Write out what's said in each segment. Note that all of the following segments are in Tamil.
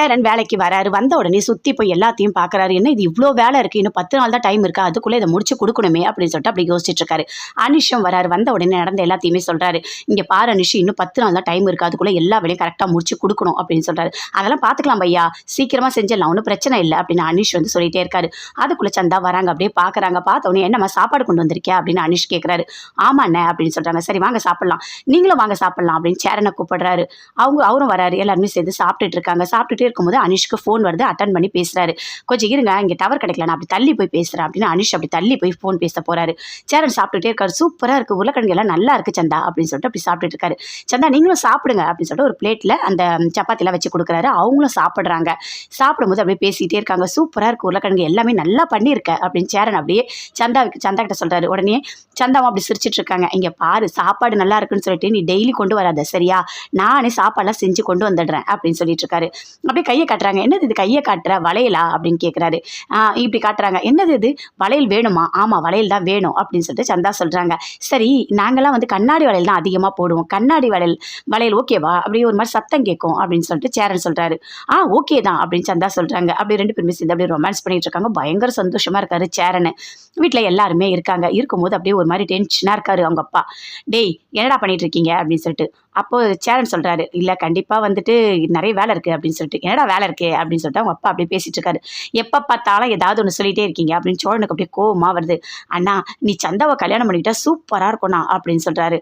பேரன் வேலைக்கு வராரு வந்த உடனே சுற்றி போய் எல்லாத்தையும் பார்க்குறாரு என்ன இது இவ்வளோ வேலை இருக்குது இன்னும் பத்து நாள் தான் டைம் இருக்கா? அதுக்குள்ளே இதை முடிச்சு கொடுக்கணுமே அப்படின்னு சொல்லிட்டு அப்படி யோசிச்சுட்டு இருக்காரு. அனிஷும் வராரு வந்த உடனே நடந்த எல்லாத்தையுமே சொல்கிறாரு இங்கே பாரு அனிஷு இன்னும் பத்து நாள் தான் டைம் இருக்குது அதுக்குள்ளே எல்லா வேலையும் கரெக்டாக முடிச்சு கொடுக்கணும் அப்படின்னு சொல்கிறாரு அதெல்லாம் பார்த்துக்கலாம் பையா. சீக்கிரமாக செஞ்சிடலாம். ஒன்றும் பிரச்சனை இல்லை அப்படின்னு அனிஷ் வந்து சொல்லிட்டே இருக்காரு. அதுக்குள்ளே சந்தா வராங்க. அப்படியே பார்க்குறாங்க பார்த்த உடனே என்னம்மா சாப்பாடு கொண்டு வந்திருக்கியா? அப்படின்னு அனிஷ் கேட்குறாரு ஆமாண்ணே அப்படின்னு சொல்கிறாங்க சரி வாங்க சாப்பிட்லாம். நீங்களும் வாங்க சாப்பிட்லாம் அப்படின்னு சேரனை கூப்பிடுறாரு. அவங்க அவரும் வராரு. எல்லாருமே சேர்ந்து சாப்பிட்டுட்டு இருக்காங்க. சாப்பிட்டுட்டு இருக்கும்போது அனிஷ்க்கு ஃபோன் வருது அட்டன் பண்ணி பேசுகிறாரு கொஞ்சம் இருங்க இங்கே டவர் கிடைக்கல நான் அப்படி தள்ளி போய் பேசுகிறேன் அப்படின்னு அனிஷ் அப்படி தள்ளி போய் ஃபோன் பேச போறாரு. சேரன் சாப்பிட்டுட்டே இருக்காரு. சூப்பராக இருக்கு உருளைக்கிழங்கு எல்லாம் நல்லா இருக்குது சந்தா அப்படின்னு சொல்லிட்டு அப்படி சாப்பிட்டுட்டு இருக்காரு. சந்தா நீங்களும் சாப்பிடுங்க அப்படின்னு சொல்லிட்டு ஒரு பிளேட்டில் அந்த சப்பாத்திலாம் வச்சு கொடுக்குறாரு. அவங்களும் சாப்பிட்றாங்க. சாப்பிடும்போது அப்படியே பேசிகிட்டே இருக்காங்க. சூப்பராக இருக்கு உருளைக்கிழங்கு எல்லாமே நல்லா பண்ணியிருக்க அப்படின்னு சேரன் அப்படியே சந்தாவுக்கு சந்தா கிட்ட சொல்றாரு. உடனே சந்தாவும் அப்படி சிரிச்சிட்டு இருக்காங்க. இங்கே பாரு சாப்பாடு நல்லா இருக்குன்னு சொல்லிட்டு நீ டெய்லி கொண்டு வராத சரியா? நானே சாப்பாடெல்லாம் செஞ்சு கொண்டு வந்துடுறேன் அப்படின்னு சொல்லிட்டு இருக்காரு. அப்படியே கையை காட்டுறாங்க. என்னது இது? கையை காட்டுற வளையலா? அப்படின்னு கேட்குறாரு இப்படி காட்டுறாங்க. என்னது இது? வளையல் வேணுமா? ஆமாம் வளையல் தான் வேணும் அப்படின்னு சொல்லிட்டு சந்தா சொல்கிறாங்க சரி நாங்கள்லாம் வந்து கண்ணாடி வளையல் தான் அதிகமாக போடுவோம். கண்ணாடி வளையல் வளையல் ஓகேவா அப்படியே ஒரு மாதிரி சத்தம் கேட்கும் அப்படின்னு சொல்லிட்டு சேரன் சொல்கிறாரு ஆ ஓகே தான் அப்படின்னு சந்தா சொல்கிறாங்க அப்படியே ரெண்டு பேருமே சேர்ந்து அப்படியே ரொமான்ஸ் பண்ணிட்டு இருக்காங்க. பயங்கர சந்தோஷமாக இருக்காரு சேரன். வீட்டில் எல்லாருமே இருக்காங்க. இருக்கும்போது அப்படியே ஒரு மாதிரி டென்ஷனாக இருக்காரு அவங்க அப்பா. டேய் என்னடா பண்ணிட்டு இருக்கீங்க? அப்படின்னு சொல்லிட்டு. அப்போ சேரன் சொல்கிறாரு இல்லை கண்டிப்பாக வந்துட்டு நிறைய வேலை இருக்குது அப்படின்னு சொல்லிட்டு. என்னடா வேலை இருக்கே? அப்படின்னு சொல்லிட்டு அவங்க அப்பா அப்படியே பேசிட்டு இருக்காரு. எப்போ பார்த்தாலும் ஏதாவது ஒன்று சொல்லிட்டே இருக்கீங்க. அப்படின்னு சோழனுக்கு அப்படியே கோவமாக வருது. அண்ணா நீ சந்தாவை கல்யாணம் பண்ணிக்கிட்டா சூப்பராக இருக்கும்ண்ணா அப்படின்னு சொல்கிறாரு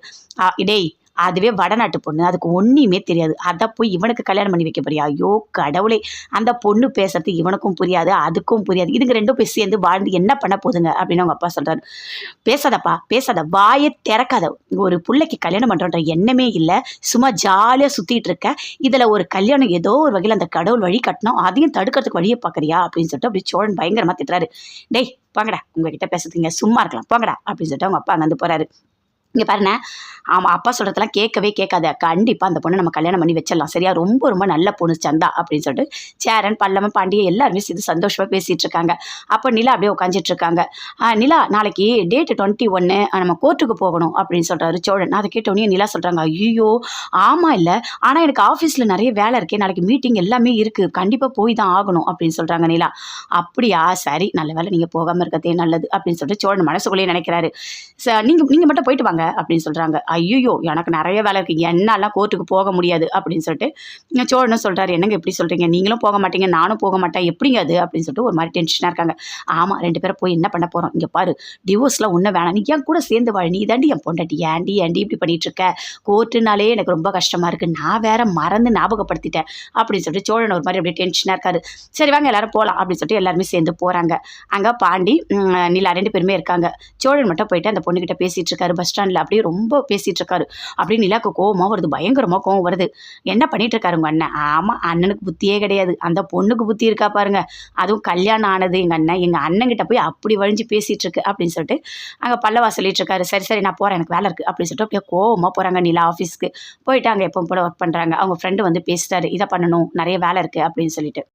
டேய் அதுவே வடநாட்டு பொண்ணு. அதுக்கு ஒன்றுமே தெரியாது. அதை போய் இவனுக்கு கல்யாணம் பண்ணி வைக்க போறியா? ஐயோ கடவுளே. அந்த பொண்ணு பேசுறது இவனுக்கும் புரியாது அதுக்கும் புரியாது. இதுங்க ரெண்டும் போய் சேர்ந்து வாழ்ந்து என்ன பண்ண போதுங்க அப்படின்னு அவங்க அப்பா சொல்கிறாரு பேசாதப்பா பேசாத. வாயை திறக்காத. ஒரு பிள்ளைக்கு கல்யாணம் பண்ணுறன்ற எண்ணமே இல்லை. சும்மா ஜாலியாக சுற்றிட்டு இருக்க. இதில் ஒரு கல்யாணம் ஏதோ ஒரு வகையில் அந்த கடவுள் வழி கட்டணும். அதையும் தடுக்கிறதுக்கு வழியை பார்க்குறியா அப்படின்னு சொல்லிட்டு அப்படி சோழன் பயங்கரமாக திட்டுறாரு. டேய் போங்கடா. உங்ககிட்ட பேசுறதுங்க சும்மா இருக்கலாம். போங்கடா. அப்படின்னு சொல்லிட்டு அவங்க அப்பா அங்கே போகிறாரு இங்கே பாருங்க. ஆமாம் அப்பா சொல்கிறதெல்லாம் கேட்கவே கேட்காத. கண்டிப்பாக அந்த பொண்ணை நம்ம கல்யாணம் பண்ணி வச்சிடலாம். சரியா? ரொம்ப ரொம்ப நல்ல பொண்ணு சந்தா அப்படின்னு சொல்லிட்டு சேரன் பல்லம பாண்டிய எல்லாருமே சேர்ந்து சந்தோஷமாக பேசிகிட்டு இருக்காங்க. அப்போ நிலா அப்படியே உட்காந்துட்டு இருக்காங்க. நிலா நாளைக்கு டேட்டு டுவெண்ட்டி ஒன்று நம்ம கோர்ட்டுக்கு போகணும் அப்படின்னு சொல்கிறாரு சோழன். அதை கேட்டோடனே நிலா சொல்கிறாங்க ஐயோ ஆமாம் இல்லை. ஆனால் எனக்கு ஆஃபீஸில் நிறைய வேலை இருக்கே. நாளைக்கு மீட்டிங் எல்லாமே இருக்குது கண்டிப்பாக போய் தான் ஆகணும். அப்படின்னு சொல்கிறாங்க நிலா. அப்படியா? சரி. நல்ல வேலை நீங்கள் போகாமல் இருக்கிறதே நல்லது. அப்படின்னு சொல்லிட்டு சோழன் மனசுக்குள்ளேயே நினைக்கிறாரு. ச நீங்கள் நீங்கள் மட்டும் போயிட்டு வாங்க. அப்படின்னு சொல்கிறாங்க ஐயோ எனக்கு நிறைய வேலை இருக்குது என்னாலாம் கோர்ட்டுக்கு போக முடியாது அப்படின்னு சொல்லிட்டு சோழனும் சொல்கிறாரு என்னங்க எப்படி சொல்கிறீங்க நீங்களும் போக மாட்டீங்க நானும் போக மாட்டேன். எப்படிங்க அது? அப்படின்னு சொல்லிட்டு ஒரு மாதிரி டென்ஷனாக இருக்காங்க. ஆமாம் ரெண்டு பேரும் போய் என்ன பண்ண போகிறோம் இங்கே பாரு டிவோர்ஸ்லாம் ஒன்றும் வேணாம். நீ ஏன் கூட சேர்ந்து வாழ. நீ தாண்டி என் பொண்டாட்டி ஏண்டி ஏண்டி இப்படி பண்ணிட்டு இருக்க? கோர்ட்டுனாலே எனக்கு ரொம்ப கஷ்டமாக இருக்குது நான் வேற மறந்து ஞாபகப்படுத்திட்டேன். அப்படின்னு சொல்லிட்டு சோழன் ஒரு மாதிரி அப்படியே டென்ஷனாக இருக்காரு. சரி வாங்க எல்லாரும் போகலாம் அப்படின்னு சொல்லிட்டு எல்லாருமே சேர்ந்து போகிறாங்க அங்கே பாண்டி நிலா ரெண்டு பேருமே இருக்காங்க. சோழன் மட்டும் போயிட்டு அந்த பொண்ணுக்கிட்ட பேசிகிட்டு இருக்காரு. பஸ் ஸ்டாண்டில் அப்படியே ரொம்ப பேசிகிட்டு இருக்காரு அப்படியே நிலாக்கு கோவமாக வருது பயங்கரமாக கோவம் வருது. என்ன பண்ணிட்டு இருக்காரு உங்கள் அண்ணன்? ஆமாம் அண்ணனுக்கு புத்தியே கிடையாது. அந்த பொண்ணுக்கு புத்தி இருக்கா பாருங்க. அதுவும் கல்யாணம் ஆனது எங்கள் அண்ணன். எங்கள் அண்ணங்கிட்ட போய் அப்படி வழிஞ்சு பேசிகிட்டு இருக்கு அப்படின்னு சொல்லிட்டு அங்கே பல்லவா சொல்லிட்டு இருக்காரு சரி சரி நான் போகிறேன் எனக்கு வேலை இருக்குது அப்படின்னு சொல்லிட்டு அப்படியே கோவமாக போகிறாங்க நிலா ஆஃபீஸ்க்கு போயிட்டு அங்கே எப்போ போல ஒர்க் பண்ணுறாங்க அவங்க ஃப்ரெண்டு வந்து பேசிட்டாரு இதை பண்ணணும் நிறைய வேலை இருக்குது அப்படின்னு சொல்லிட்டு.